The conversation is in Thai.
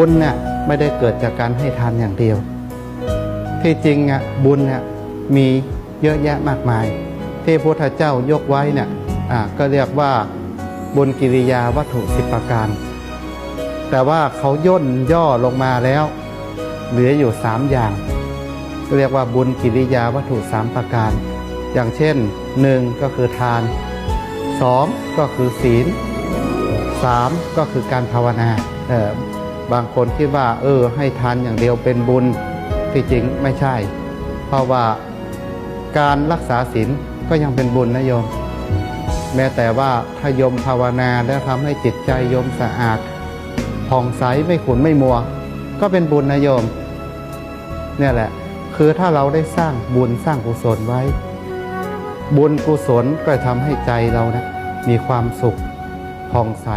บุญเนี่ยไม่ได้เกิดจากการให้ทานอย่างเดียว ที่จริงอะบุญเนี่ยมีเยอะแยะมากมาย ที่พระพุทธเจ้ายกไว้เนี่ยอ่าก็เรียกว่าบุญกิริยาวัตถุสิบประการ แต่ว่าเขาย่นย่อลงมาแล้ว เหลืออยู่สามอย่าง เรียกว่าบุญกิริยาวัตถุสามประการ อย่างเช่นหนึ่งก็คือทานสองก็คือศีลสามก็คือการภาวนาเออ บางคนคิดว่า เออ ให้ทานอย่างเดียวเป็นบุญที่จริงไม่ใช่ เพราะว่าการรักษาศีลก็ยังเป็นบุญนะโยม แม้แต่ว่าถ้าโยมภาวนาแล้วทำให้จิตใจโยมสะอาดผ่องใสไม่ขุนไม่มัว ก็เป็นบุญนะโยม เนี่ยแหละ คือถ้าเราได้สร้างบุญสร้างกุศลไว้ บุญกุศลก็ทำให้ใจเรานะมีความสุขผ่องใส